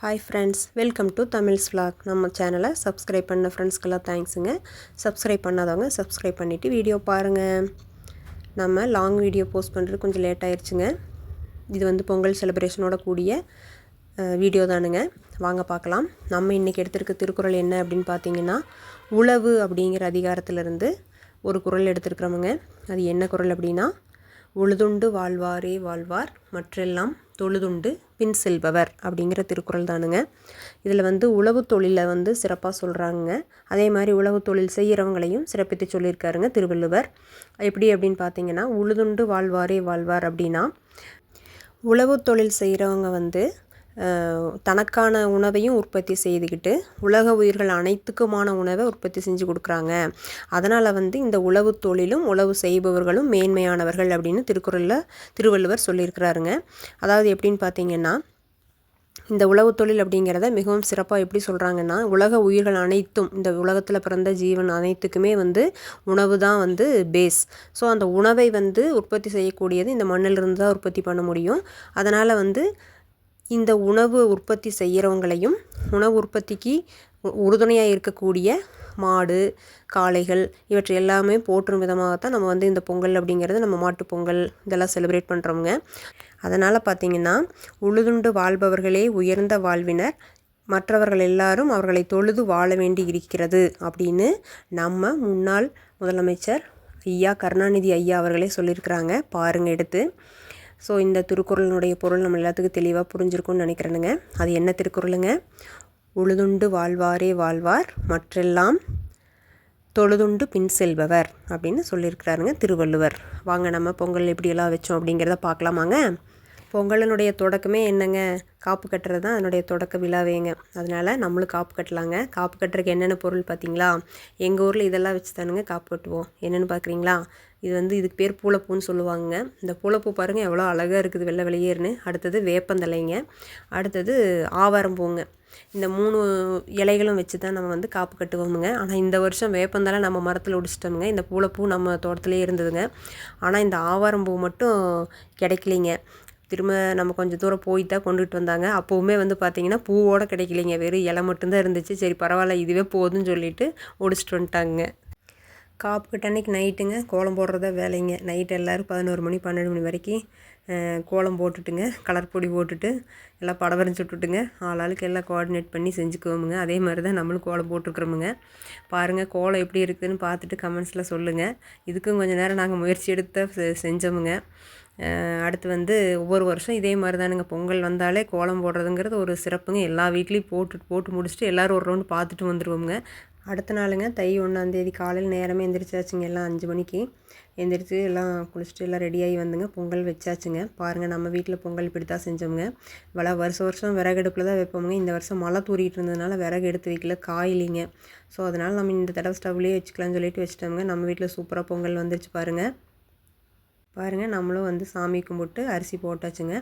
Hi friends welcome to Tamils vlog நம்ம சேனலை subscribe பண்ண ஃப்ரெண்ட்ஸ்க்கெல்லாம் தேங்க்ஸுங்க சப்ஸ்கிரைப் பண்ணாதவங்க சப்ஸ்கிரைப் பண்ணிவிட்டு வீடியோ பாருங்கள் நம்ம லாங் வீடியோ போஸ்ட் பண்ணுறது கொஞ்சம் லேட் ஆயிடுச்சுங்க இது வந்து பொங்கல் செலிப்ரேஷனோட கூடிய வீடியோ தானுங்க. வாங்க பார்க்கலாம். நம்ம இன்றைக்கி எடுத்திருக்க திருக்குறள் என்ன அப்படின்னு பார்த்தீங்கன்னா உழவு அப்படிங்கிற அதிகாரத்திலிருந்து ஒரு குறள் எடுத்திருக்கிறோமுங்க. அது என்ன குறள் அப்படின்னா உழுதுண்டு வாழ்வாரே வாழ்வார் மற்றெல்லாம் தொழுதுண்டு பின் செல்பவர் அப்படிங்கிற திருக்குறள் தானுங்க. இதில் வந்து உழவு தொழிலை வந்து சிறப்பாக சொல்கிறாங்க அதே மாதிரி உழவு தொழில் செய்கிறவங்களையும் சிறப்பித்து சொல்லியிருக்காருங்க திருவள்ளுவர். எப்படி அப்படின்னு பார்த்தீங்கன்னா உழுதுண்டு வாழ்வாரே வாழ்வார் அப்படின்னா உழவு தொழில் செய்கிறவங்க வந்து தனக்கான உணவையும் உற்பத்தி செய்துக்கிட்டு உலக உயிர்கள் அனைத்துக்குமான உணவை உற்பத்தி செஞ்சு கொடுக்குறாங்க. அதனால் வந்து இந்த உழவு தொழிலும் உழவு செய்பவர்களும் மேன்மையானவர்கள் அப்படின்னு திருக்குறளில் திருவள்ளுவர் சொல்லியிருக்கிறாருங்க. அதாவது எப்படின்னு பார்த்தீங்கன்னா இந்த உழவு தொழில் அப்படிங்கிறத மிகவும் சிறப்பாக எப்படி சொல்கிறாங்கன்னா உலக உயிர்கள் அனைத்தும் இந்த உலகத்தில் பிறந்த ஜீவன் அனைத்துக்குமே வந்து உணவு தான் வந்து பேஸ் ஸோ அந்த உணவை வந்து உற்பத்தி செய்யக்கூடியது இந்த மண்ணிலிருந்து தான் உற்பத்தி பண்ண முடியும். அதனால் வந்து இந்த உணவு உற்பத்தி செய்கிறவங்களையும் உணவு உற்பத்திக்கு உறுதுணையாக இருக்கக்கூடிய மாடு காளைகள் இவற்றை எல்லாமே போற்றும் விதமாக தான் நம்ம வந்து இந்த பொங்கல் அப்படிங்கிறது நம்ம மாட்டுப் பொங்கல் இதெல்லாம் செலிப்ரேட் பண்ணுறோங்க அதனால் பார்த்திங்கன்னா உழுதுண்டு வாழ்பவர்களே உயர்ந்த வாழ்வினர் மற்றவர்கள் எல்லாரும் அவர்களை தொழுது வாழ வேண்டி இருக்கிறது அப்படின்னு நம்ம முன்னாள் முதலமைச்சர் ஐயா கருணாநிதி ஐயா அவர்களே சொல்லியிருக்கிறாங்க. பாருங்கள் எடுத்து. ஸோ இந்த திருக்குறளினுடைய பொருள் நம்ம எல்லாத்துக்கும் தெளிவாக புரிஞ்சிருக்கும்னு நினைக்கிறேனுங்க. அது என்ன திருக்குறளுங்க? உழுதுண்டு வாழ்வாரே வாழ்வார் மற்றெல்லாம் தொழுதுண்டு பின் செல்பவர் அப்படின்னு சொல்லியிருக்கிறாருங்க திருவள்ளுவர். வாங்க நம்ம பொங்கல் எப்படியெல்லாம் வச்சோம் அப்படிங்கிறத பார்க்கலாமாங்க. பொங்கலினுடைய தொடக்கமே என்னங்க? காப்பு கட்டுறது தான் அதனுடைய தொடக்க விழாவேங்க. அதனால் நம்மளும் காப்பு கட்டலாங்க. காப்பு கட்டுறதுக்கு என்னென்ன பொருள் பார்த்தீங்களா? எங்கள் ஊரில் இதெல்லாம் வச்சு தானுங்க காப்பு கட்டுவோம். என்னென்னு பார்க்குறீங்களா? இது வந்து இதுக்கு பேர் பூளைப்பூன்னு சொல்லுவாங்க. இந்த பூளைப்பூ பாருங்கள் எவ்வளோ அழகாக இருக்குது. வெள்ளை வெளியேறுன்னு. அடுத்தது வேப்பந்தலைங்க. அடுத்தது ஆவாரம்பூங்க. இந்த மூணு இலைகளும் வச்சு தான் நம்ம வந்து காப்பு கட்டுவோமுங்க. ஆனால் இந்த வருஷம் வேப்பந்தலை நம்ம மரத்தில் ஒடிச்சிட்டோமுங்க இந்த பூளைப்பூ நம்ம தோட்டத்திலே இருந்ததுங்க. ஆனால் இந்த ஆவாரம்பூ மட்டும் கிடைக்கலிங்க. திரும்ப நம்ம கொஞ்சம் தூரம் போய் தான் கொண்டுகிட்டு வந்தாங்க. அப்போவுமே வந்து பார்த்திங்கன்னா பூவோட கிடைக்கலிங்க. வெறும் இலை மட்டும்தான் இருந்துச்சு. சரி பரவாயில்ல. இதுவே போதும்னு சொல்லிட்டு ஒடிச்சிட்டு வந்துட்டாங்க. காப்பு கட்ட அன்னைக்கு நைட்டுங்க கோலம் போடுறதா வேலைங்க. நைட் எல்லோரும் பதினோரு மணி பன்னெண்டு மணி வரைக்கும் கோலம் போட்டுட்டுங்க. கலர் பொடி போட்டுட்டு எல்லாம் படம் வரைஞ்சி விட்டுட்டுங்க ஆளாளுக்கு எல்லாம் கோஆர்டினேட் பண்ணி செஞ்சுக்குவோமுங்க. அதே மாதிரி தான் நம்மளும் கோலம் போட்டுருக்குறோமுங்க. பாருங்கள் கோலம் எப்படி இருக்குதுன்னு பார்த்துட்டு கமெண்ட்ஸில் சொல்லுங்கள் இதுக்கும் கொஞ்சம் நேரம் நாங்கள் முயற்சி எடுத்து செ- செஞ்சோமுங்க. அடுத்து வந்து ஒவ்வொரு வருஷம் இதே மாதிரி தானுங்க பொங்கல் வந்தாலே கோலம் போடுறதுங்கிறது ஒரு சிறப்புங்க. எல்லா வீட்லேயும் போட்டு போட்டு முடிச்சுட்டு எல்லோரும் ஒரு ரவுண்டு பார்த்துட்டு வந்துடுவோமுங்க அடுத்த நாளுங்க தை ஒன்றாந்தேதி காலையில் நேரமே எந்திரிச்சாச்சுங்க எல்லாம் அஞ்சு மணிக்கு. எந்திரிச்சு எல்லாம் குளிச்சுட்டு எல்லாம் ரெடியாகி வந்துங்க பொங்கல் வச்சாச்சுங்க. பாருங்கள் நம்ம வீட்டில் பொங்கல் இப்படி தான் செஞ்சோமுங்க. வள வருஷம் வருஷம் விறகடுப்பில் தான் வைப்போங்க இந்த வருஷம் மழை தூரிகிட்டு இருந்ததுனால விறகு எடுத்து வைக்கல காயிலிங்க. ஸோ அதனால் நம்ம இந்த தடவை ஸ்டவ்லேயே வச்சுக்கலாம்னு சொல்லிட்டு வச்சுட்டோங்க நம்ம வீட்டில் சூப்பராக பொங்கல் வந்துருச்சு பாருங்கள் பாருங்கள் நம்மளும் வந்து சாமி கும்பிட்டு அரிசி போட்டாச்சுங்க.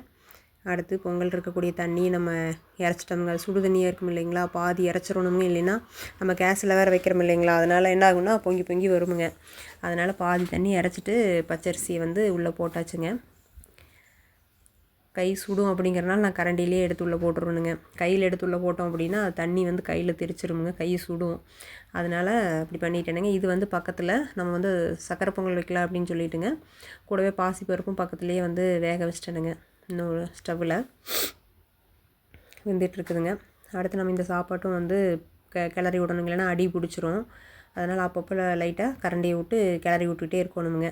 அடுத்து பொங்கல் இருக்கக்கூடிய தண்ணியை நம்ம இறச்சிட்டோம்ங்க. சுடு தண்ணியாக இருக்கும் இல்லைங்களா? பாதி இறச்சிடணுங்க இல்லைன்னா நம்ம கேஸில் வேறு வைக்கிறோம் இல்லைங்களா? அதனால் என்ன ஆகும்னா பொங்கி பொங்கி வருமுங்க. அதனால் பாதி தண்ணி இறச்சிட்டு பச்சரிசியை வந்து உள்ளே போட்டாச்சுங்க. கை சுடும் அப்படிங்கிறனால நான் கரண்டிலே எடுத்து உள்ளே போட்டுருவேனுங்க. கையில் எடுத்து உள்ளே போட்டோம் அப்படின்னா தண்ணி வந்து கையில் தெரிச்சிருமுங்க. கை சுடும். அதனால் அப்படி பண்ணிட்டேனுங்க. இது வந்து பக்கத்தில் நம்ம வந்து சக்கரை பொங்கல் வைக்கலாம் அப்படின்னு சொல்லிட்டுங்க. கூடவே பாசிப்பருப்பும் பக்கத்துலேயே வந்து வேக வச்சிட்டேனுங்க. இன்னொரு ஸ்டவ்வில் வெந்துட்டுருக்குதுங்க. அடுத்து நம்ம இந்த சாப்பாட்டும் வந்து க கிளறி விடணுங்க. இல்லைன்னா அடி பிடிச்சிரும். அதனால் அப்பப்போ லைட்டாக கரண்டியை விட்டு கிளறி விட்டுக்கிட்டே இருக்கணுமுங்க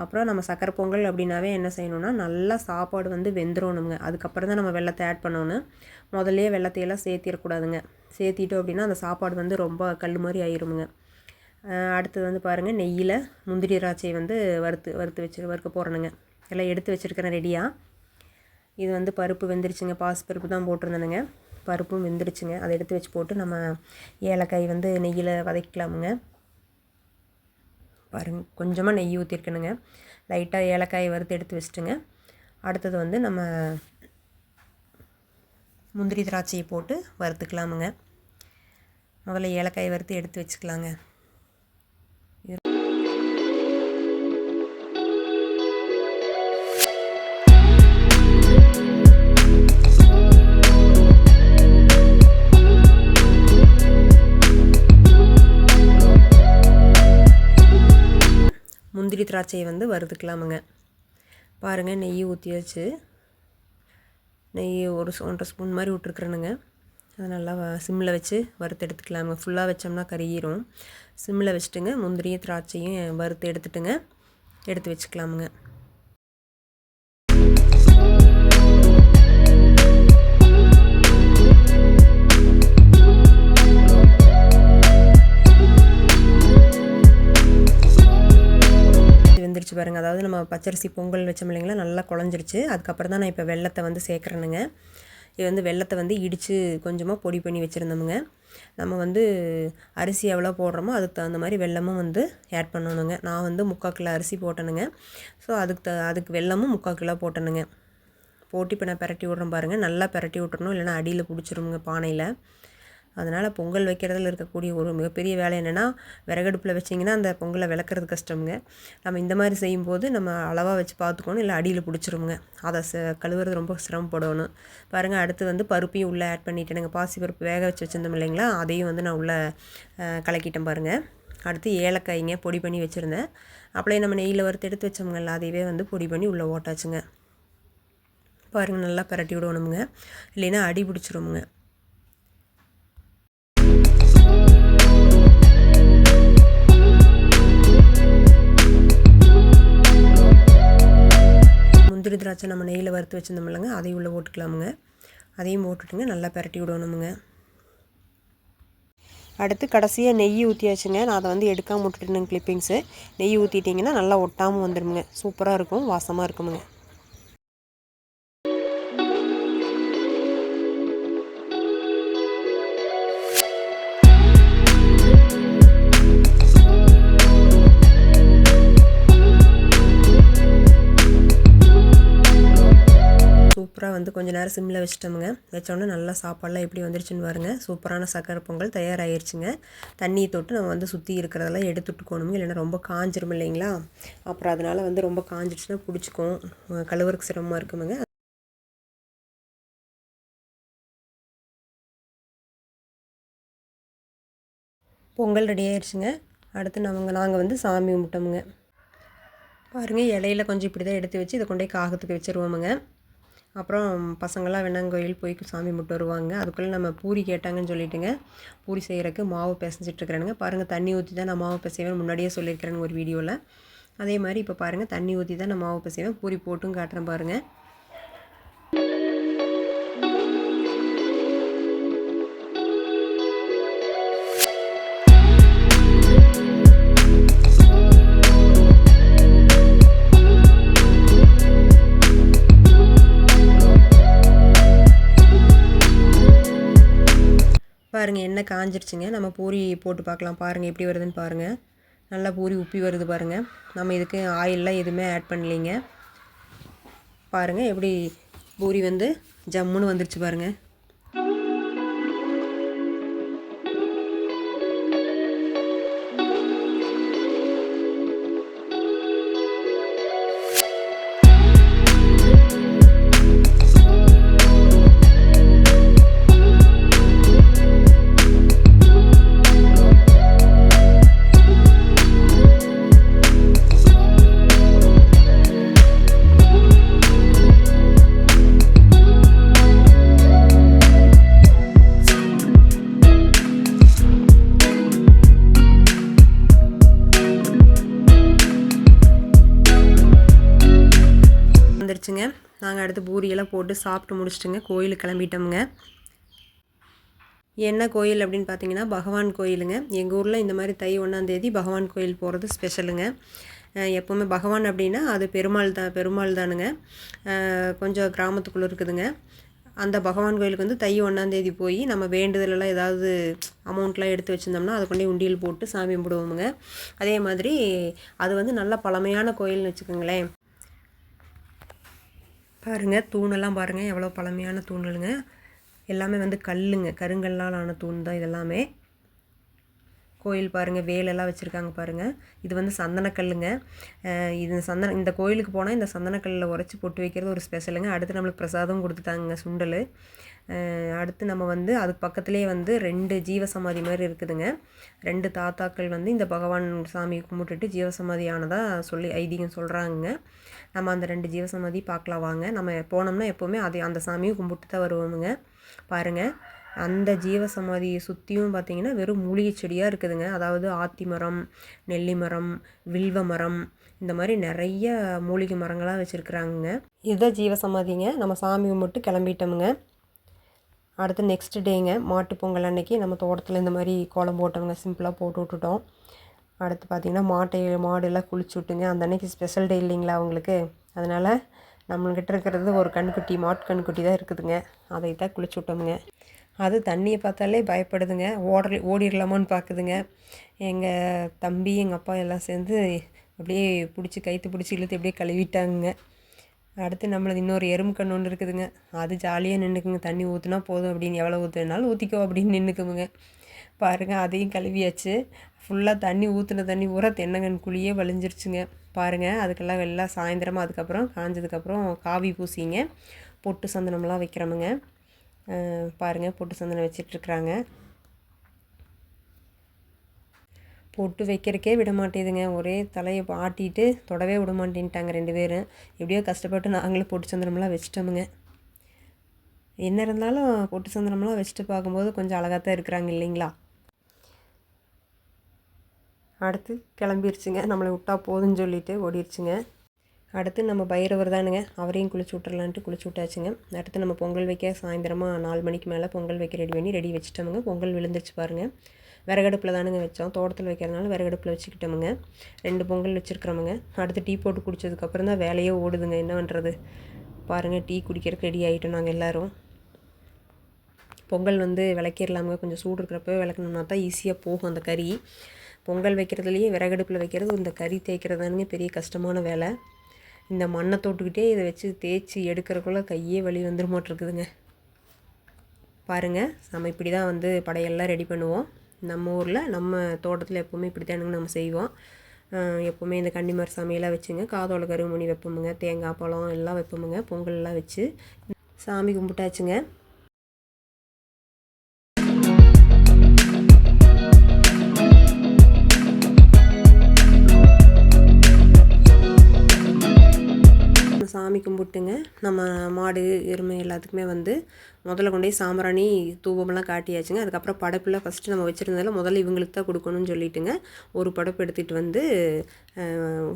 அப்புறம் நம்ம சக்கரை பொங்கல் அப்படின்னாவே என்ன செய்யணும்னா நல்லா சாப்பாடு வந்து வெந்துடணுங்க அதுக்கப்புறம் தான் நம்ம வெள்ளத்தை ஆட் பண்ணணும். முதல்லையே வெள்ளத்தையெல்லாம் சேர்த்திடக்கூடாதுங்க. சேர்த்திட்டோம் அப்படின்னா அந்த சாப்பாடு வந்து ரொம்ப கல் மாதிரி ஆயிருமுங்க. அடுத்தது வந்து பாருங்கள் நெய்யில் முந்திரி திராட்சையை வந்து வறுத்து வறுத்து வச்சு வறுக்க போகிறேனுங்க எல்லாம் எடுத்து வச்சுருக்கிறேன் ரெடியாக இது வந்து பருப்பு வெந்துருச்சுங்க. பாசி பருப்பு தான் போட்டிருந்தேனுங்க. பருப்பும் வெந்துருச்சுங்க. அதை எடுத்து வச்சு போட்டு நம்ம ஏலக்காய் வந்து நெய்யில் வதக்கிக்கலாமுங்க. பாருங்க கொஞ்சமாக நெய் ஊற்றிருக்கணுங்க லைட்டாக ஏலக்காயை வறுத்து எடுத்து வச்சுட்டுங்க. அடுத்தது வந்து நம்ம முந்திரி திராட்சையை போட்டு வறுத்துக்கலாமுங்க. முதல்ல ஏலக்காயை வறுத்து எடுத்து வச்சுக்கலாங்க. முந்திரி திராட்சையை வந்து வறுத்துக்கலாமுங்க. பாருங்கள் நெய் ஊற்றி வச்சு நெய் ஒரு ஒன்றரை ஸ்பூன் மாதிரி விட்டுருக்குறேனுங்க. அதை நல்லா சிம்மில் வச்சு வறுத்து எடுத்துக்கலாமுங்க. ஃபுல்லாக வச்சோம்னா கருகிரும். சிம்மில் வச்சுட்டுங்க முந்திரியும் திராட்சையும் வறுத்து எடுத்துட்டுங்க எடுத்து வச்சுக்கலாமுங்க. பாருங்கள் அதாவது நம்ம பச்சரிசி பொங்கல் வச்சோம் இல்லைங்களா நல்லா குழஞ்சிருச்சு. அதுக்கப்புறம் தான் நான் இப்போ வெள்ளத்தை வந்து சேர்க்குறேனுங்க. இது வந்து வெள்ளத்தை வந்து இடித்து கொஞ்சமாக பொடி பண்ணி வச்சுருந்தோமுங்க. நம்ம வந்து அரிசி எவ்வளோ போடுறோமோ அதுக்கு தகுந்த மாதிரி வெள்ளமும் வந்து ஆட் பண்ணணுங்க. நான் வந்து முக்கால் கிலோ அரிசி போட்டேனுங்க. ஸோ அதுக்கு த அதுக்கு வெள்ளமும் முக்கால் கிலோ போட்டேனுங்க. போட்டு இப்போ நான் பிரட்டி விட்றேன் பாருங்கள் நல்லா பிரட்டி விட்டுறணும். இல்லைனா அடியில் பிடிச்சிருங்க பானையில். அதனால் பொங்கல் வைக்கிறதுல இருக்கக்கூடிய ஒரு மிகப்பெரிய வேலை என்னென்னா விறகடுப்பில் வச்சிங்கன்னா அந்த பொங்கலை விளக்குறது கஷ்டமுங்க. நம்ம இந்த மாதிரி செய்யும்போது நம்ம அளவாக வச்சு பார்த்துக்கணும் இல்லை அடியில் பிடிச்சிருமுங்க. அதை ச கழுவுறது ரொம்ப சிரமப்படணும். பாருங்கள் அடுத்து வந்து பருப்பையும் உள்ளே ஆட் பண்ணிட்டேனுங்க. பாசி பருப்பு வேக வச்சு வச்சுருந்தோம் இல்லைங்களா அதையும் வந்து நான் உள்ளே கலக்கிட்டேன் பாருங்கள் அடுத்து ஏலக்காய்ங்க பொடி பண்ணி வச்சுருந்தேன். அப்படியே நம்ம நெய்யில் வறுத்து எடுத்து வச்சோம்ங்கல்ல அதையவே வந்து பொடி பண்ணி உள்ளே ஓட்டாச்சுங்க. பாருங்கள் நல்லா பரட்டி விடணுமுங்க. இல்லைன்னா அடி பிடிச்சிருமுங்க. முந்திரி திராட்சை நம்ம நெய்யில் வறுத்து வச்சுருந்தோம் இல்லைங்க அதையும் உள்ளே போட்டுக்கலாமுங்க. அதையும் போட்டுட்டுங்க நல்லா பரட்டி விடணுமுங்க. அடுத்து கடைசியாக நெய் ஊற்றியாச்சுங்க நான் அதை வந்து எடுக்காமல் விட்டுட்டுருந்தேன் கிளிப்பிங்ஸு நெய் ஊற்றிட்டிங்கன்னா நல்லா ஒட்டாமல் வந்துடுமுங்க சூப்பராக இருக்கும் வாசமாக இருக்குமுங்க. சூப்பராக வந்து கொஞ்சம் நேரம் சிம்மில் வச்சுட்டோமுங்க. வச்சோடனே நல்லா சாப்பாடெலாம் எப்படி வந்துருச்சுன்னு பாருங்க. சூப்பரான சக்கரை பொங்கல் தயாராகிருச்சுங்க தண்ணியை தொட்டு நம்ம வந்து சுற்றி இருக்கிறதெல்லாம் எடுத்துட்டுக்கணுங்க இல்லைன்னா ரொம்ப காஞ்சிரும் இல்லைங்களா? அப்புறம் அதனால் வந்து ரொம்ப காஞ்சிடுச்சுன்னா பிடிச்சிக்கும். கழுவுறக்கு சிரமமாக இருக்குமுங்க. பொங்கல் ரெடி ஆயிடுச்சுங்க அடுத்து நம்ம நாங்கள் வந்து சாமி கும்பிட்டோமுங்க. பாருங்கள் இலையில கொஞ்சம் இப்படி தான் எடுத்து வச்சு இதை கொண்டே காகத்துக்கு வச்சுருவோமுங்க. அப்புறம் பசங்களாம் வெண்ணாங்கோயில் போய் சாமி முட்டு வருவாங்க. அதுக்குள்ளே நம்ம பூரி கேட்டாங்கன்னு சொல்லிட்டுங்க. பூரி செய்கிறக்கு மாவு பிசைஞ்சிட்ருக்குறேனுங்க. பாருங்கள் தண்ணி ஊற்றி தான் நான் மாவு பிசைவேன். முன்னாடியே சொல்லியிருக்கிறேன் ஒரு வீடியோவில் அதே மாதிரி இப்போ பாருங்கள் தண்ணி ஊற்றி தான் நான் மாவு பிசைவேன். பூரி போட்டும் காட்டுறேன் பாருங்கள் எண்ணெய் காஞ்சிருச்சுங்க. நம்ம பூரி போட்டு பார்க்கலாம். பாருங்கள் எப்படி வருதுன்னு பாருங்கள் நல்லா பூரி உப்பி வருது பாருங்கள் நம்ம இதுக்கு ஆயிலெலாம் எதுவுமே ஆட் பண்ணலிங்க. பாருங்கள் எப்படி பூரி வந்து ஜம்முன்னு வந்துருச்சு பாருங்கள் நாங்கள் அடுத்து பூரியெல்லாம் போட்டு சாப்பிட்டு முடிச்சிட்டுங்க. கோயிலுக்கு கிளம்பிட்டோமுங்க. என்ன கோயில் அப்படின்னு பார்த்தீங்கன்னா பகவான் கோயிலுங்க. எங்கள் ஊரில் இந்த மாதிரி தை ஒன்றாந்தேதி பகவான் கோயில் போகிறது ஸ்பெஷலுங்க எப்போவுமே பகவான் அப்படின்னா அது பெருமாள் தான் பெருமாள் தானுங்க. கொஞ்சம் கிராமத்துக்குள்ளே இருக்குதுங்க. அந்த பகவான் கோயிலுக்கு வந்து தை ஒன்றாந்தேதி போய் நம்ம வேண்டுதலெல்லாம் ஏதாவது அமௌண்ட்லாம் எடுத்து வச்சுருந்தோம்னா அதை கொண்டே உண்டியல் போட்டு சாமி கும்பிடுவோமுங்க. அதே மாதிரி அது வந்து நல்ல பழமையான கோயில்னு வச்சுக்கோங்களேன். பாருங்கள் தூணெல்லாம் பாருங்கள் எவ்வளோ பழமையான தூணுங்க எல்லாமே வந்து கல்லுங்க கருங்கல்லால் ஆன தூண் தான் இதெல்லாமே கோயில் பாருங்கள் வேலெல்லாம் வச்சுருக்காங்க பாருங்கள் இது வந்து சந்தனக்கல்லுங்க. இது சந்தன இந்த கோயிலுக்கு போனால் இந்த சந்தனக்கல்லில் உரைச்சி பொட்டு வைக்கிறது ஒரு ஸ்பெஷலுங்க. அடுத்து நம்மளுக்கு பிரசாதம் கொடுத்துட்டாங்க சுண்டல். அடுத்து நம்ம வந்து அதுக்கு பக்கத்துலேயே வந்து ரெண்டு ஜீவசமாதி மாதிரி இருக்குதுங்க. ரெண்டு தாத்தாக்கள் வந்து இந்த பகவான் சாமி கும்பிட்டுட்டு ஜீவசமாதி ஆனதாக சொல்லி ஐதீகம் சொல்கிறாங்க நம்ம அந்த ரெண்டு ஜீவசமாதி பார்க்கலாம் வாங்க. நம்ம போனோம்னா எப்போவுமே அது அந்த சாமியும் கும்பிட்டு தான் வருவோமுங்க. பாருங்கள் அந்த ஜீவசமாதியை சுற்றியும் பார்த்தீங்கன்னா வெறும் மூலிகை செடியாக இருக்குதுங்க. அதாவது ஆத்தி மரம் நெல்லி மரம் வில்வ மரம் இந்த மாதிரி நிறைய மூலிகை மரங்களாக வச்சுருக்குறாங்க இதுதான் ஜீவசமாதிங்க. நம்ம சாமி கும்பிட்டு கிளம்பிட்டோமுங்க. அடுத்து நெக்ஸ்ட் டேங்க மாட்டு பொங்கல் அன்னைக்கு நம்ம தோட்டத்தில் இந்த மாதிரி கோலம் போட்டோங்க சிம்பிளாக போட்டு விட்டுட்டோம். அடுத்து பார்த்திங்கன்னா மாட்டை மாடெல்லாம் குளிச்சு விட்டுங்க. அந்த அன்னைக்கு ஸ்பெஷல் டே இல்லைங்களா அவங்களுக்கு? அதனால் நம்மள்கிட்ட இருக்கிறது ஒரு கண்குட்டி மாட்டு கண்குட்டி தான் இருக்குதுங்க. அதை தான் குளிச்சு விட்டோமுங்க. அது தண்ணியை பார்த்தாலே பயப்படுதுங்க. ஓட ஓடிடலாமான்னு பார்க்குதுங்க. எங்கள் தம்பி எங்கள் அப்பா எல்லாம் சேர்ந்து அப்படியே பிடிச்சி கைத்து பிடிச்சி இழுத்து அப்படியே கழுவிட்டாங்க அடுத்து நம்மளது இன்னொரு எறும்பு கண் ஒன்று இருக்குதுங்க. அது ஜாலியாக நின்றுக்குங்க தண்ணி ஊற்றுனா போதும் அப்படின்னு. எவ்வளோ ஊற்றுனாலும் ஊற்றிக்கோ அப்படின்னு நின்றுக்குங்க பாருங்கள் அதையும் கழுவியாச்சு. ஃபுல்லாக தண்ணி ஊற்றுன தண்ணி பூரா தென்னங்கன் குழியே வலிஞ்சிருச்சுங்க பாருங்கள் அதுக்கெல்லாம் எல்லாம் சாயந்தரமாக அதுக்கப்புறம் காஞ்சதுக்கப்புறம் காவி பூசிங்க. பொட்டு சந்தனம்லாம் வைக்கிறோமுங்க. பாருங்கள் பொட்டு சந்தனம் வச்சிட்ருக்குறாங்க. பொட்டு வைக்கிறக்கே விட மாட்டேதுங்க. ஒரே தலையை ஆட்டிட்டு தொடவே விட மாட்டேன்ட்டாங்க ரெண்டு பேரும். எப்படியோ கஷ்டப்பட்டு நாங்களும் பொட்டு சந்தனம்லாம் வச்சிட்டோமுங்க. என்ன இருந்தாலும் பொட்டு சந்தனம்லாம் வச்சுட்டு பார்க்கும்போது கொஞ்சம் அழகாக தான் இருக்கிறாங்க இல்லைங்களா? அடுத்து கிளம்பிருச்சுங்க. நம்மளை விட்டா போதுன்னு சொல்லிட்டு ஓடிடுச்சுங்க அடுத்து நம்ம பைரவர் தானுங்க. அவரையும் குளிச்சு விட்றலான்ட்டு குளிச்சு விட்டாச்சுங்க. அடுத்து நம்ம பொங்கல் வைக்க சாயந்தரமாக நாலு மணிக்கு மேலே பொங்கல் வைக்க ரெடி பண்ணி ரெடி வச்சுட்டோமுங்க. பொங்கல் விழுந்துருச்சு பாருங்கள் விறகடுப்பில் தானுங்க வச்சோம். தோட்டத்தில் வைக்கிறதுனால விறகடுப்பில் வச்சுக்கிட்டோமுங்க. ரெண்டு பொங்கல் வச்சுருக்கிறோமுங்க. அடுத்து டீ போட்டு குடித்ததுக்கப்புறம் தான் வேலையே ஓடுதுங்க. என்ன பண்ணுறது பாருங்கள் டீ குடிக்கிறதுக்கு ரெடி ஆகிட்டோம் நாங்கள் எல்லோரும். பொங்கல் வந்து விளக்கிடலாமுங்க. கொஞ்சம் சூடு இருக்கிறப்போ விளக்கணும்னா தான் ஈஸியாக போகும் அந்த கறி. பொங்கல் வைக்கிறதுலையே விறகடுப்பில் வைக்கிறது இந்த கறி தேய்க்கிறதானுங்க பெரிய கஷ்டமான வேலை. இந்த மண்ணை தொட்டுக்கிட்டே இதை வச்சு தேய்ச்சி எடுக்கிறக்குள்ள கையே வலி வந்துருமாட்டிருக்குதுங்க. பாருங்கள் நம்ம இப்படி தான் வந்து படையெல்லாம் ரெடி பண்ணுவோம். நம்ம ஊரில் நம்ம தோட்டத்தில் எப்போவுமே இப்படி தானுங்க நம்ம செய்வோம். எப்போவுமே இந்த கன்னிமார் சமையலாக வச்சுங்க. காதோல கருமணி வைப்போமுங்க தேங்காய் பழம் எல்லாம் வைப்போமுங்க பொங்கல்லாம் வச்சு. சாமி கும்பிட்டாச்சுங்க. சாமி கும்பிட்டுங்க. நம்ம மாடு எருமை எல்லாத்துக்குமே வந்து முதல்ல கொண்டு போய் சாம்பிராணி தூபம்லாம் காட்டியாச்சுங்க. அதுக்கப்புறம் படைப்பில் ஃபஸ்ட்டு நம்ம வச்சுருந்ததில் முதல்ல இவங்களுக்கு தான் கொடுக்கணும்னு சொல்லிட்டுங்க. ஒரு படைப்பு எடுத்துகிட்டு வந்து அஹ்,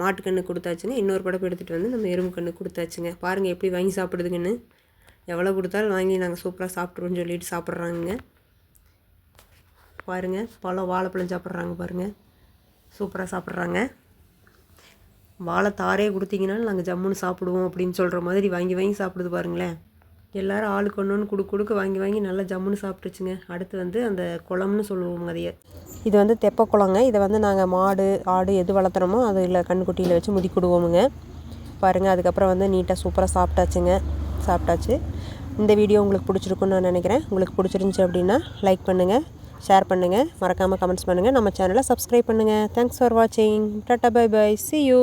மாட்டுக்கண்ணு கொடுத்தாச்சுங்க. இன்னொரு படைப்பு எடுத்துகிட்டு வந்து நம்ம எறும்பு கண்ணு கொடுத்தாச்சுங்க. பாருங்கள் எப்படி வாங்கி சாப்பிடுதுங்கன்னு. எவ்வளோ கொடுத்தாலும் வாங்கி நாங்கள் சூப்பராக சாப்பிட்ருவோம்னு சொல்லிட்டு சாப்பிட்றாங்க பாருங்கள் பழம் வாழைப்பழம் சாப்பிட்றாங்க பாருங்கள் சூப்பராக சாப்பிட்றாங்க. வாழைத்தாரே கொடுத்தீங்கனாலும் நாங்கள் ஜம்முன்னு சாப்பிடுவோம் அப்படின்னு சொல்கிற மாதிரி வாங்கி வாங்கி சாப்பிடுது பாருங்களேன். எல்லோரும் ஆளுக்கு ஒன்று ஒன்று கொடுக்க கொடுக்க வாங்கி வாங்கி நல்லா ஜம்முன்னு சாப்பிட்டுச்சுங்க. அடுத்து வந்து அந்த குளம்னு சொல்லுவோம் அதையே. இது வந்து தெப்ப குளங்க. இதை வந்து நாங்கள் மாடு ஆடு எது வளர்த்துறோமோ அதில் கண்ணுக்குட்டியில் வச்சு முதிக்கிடுவோமுங்க பாருங்கள் அதுக்கப்புறம் வந்து நீட்டாக சூப்பராக சாப்பிட்டாச்சுங்க. சாப்பிட்டாச்சு. இந்த வீடியோ உங்களுக்கு பிடிச்சிருக்குன்னு நான் நினைக்கிறேன். உங்களுக்கு பிடிச்சிருந்துச்சி அப்படின்னா லைக் பண்ணுங்கள் ஷேர் பண்ணுங்கள் மறக்காமல் கமெண்ட்ஸ் பண்ணுங்கள் நம்ம சேனலை சப்ஸ்கிரைப் பண்ணுங்கள் தேங்க்ஸ் ஃபார் வாட்சிங் tata bye bye see you